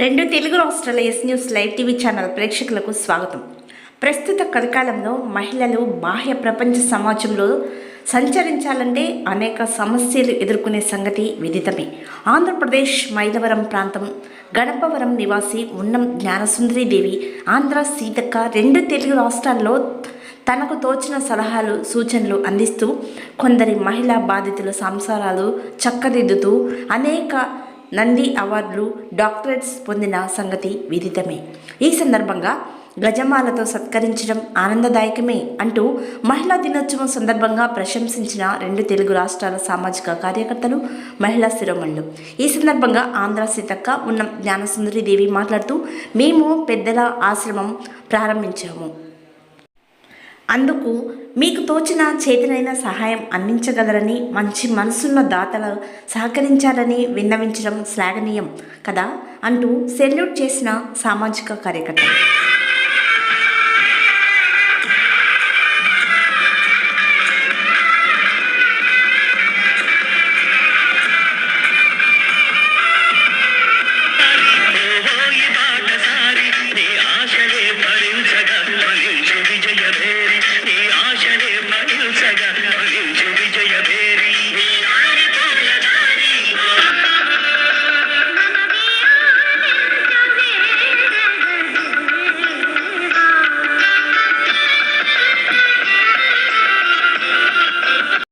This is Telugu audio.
రెండు తెలుగు రాష్ట్రాల S news live TV channel ప్రేక్షకులకు స్వాగతం. ప్రస్తుత కలికాలంలో మహిళలు బాహ్య ప్రపంచ సమాజంలో సంచరించాలంటే అనేక సమస్యలు ఎదుర్కొనే సంగతి విదితమే. ఆంధ్రప్రదేశ్ మైలవరం ప్రాంతం గణపవరం నివాసి ఉన్నం జ్ఞానసుందరీదేవి ఆంధ్ర సీతక్క రెండు తెలుగు రాష్ట్రాల్లో తనకు తోచిన సలహాలు సూచనలు అందిస్తూ కొందరి మహిళా బాధితుల సంసారాలు చక్కదిద్దుతూ అనేక నంది అవార్డులు డాక్టరేట్స్ పొందిన సంగతి విదితమే. ఈ సందర్భంగా గజమాలతో సత్కరించడం ఆనందదాయకమే అంటూ మహిళా దినోత్సవం సందర్భంగా ప్రశంసించిన రెండు తెలుగు రాష్ట్రాల సామాజిక కార్యకర్తలు మహిళా శిరోమణులు. ఈ సందర్భంగా ఆంధ్ర సీతక్క ఉన్న జ్ఞానసుందరి దేవి మాట్లాడుతూ మేము పెద్దల ఆశ్రమం ప్రారంభించాము. అందుకు మీకు తోచిన చేతినైన సహాయం అందించగలరని మంచి మనసున్న దాతలు సహకరించాలని విన్నవించడం శ్లాఘనీయం కదా? అంటూ సెల్యూట్ చేసిన సామాజిక కార్యకర్తలు.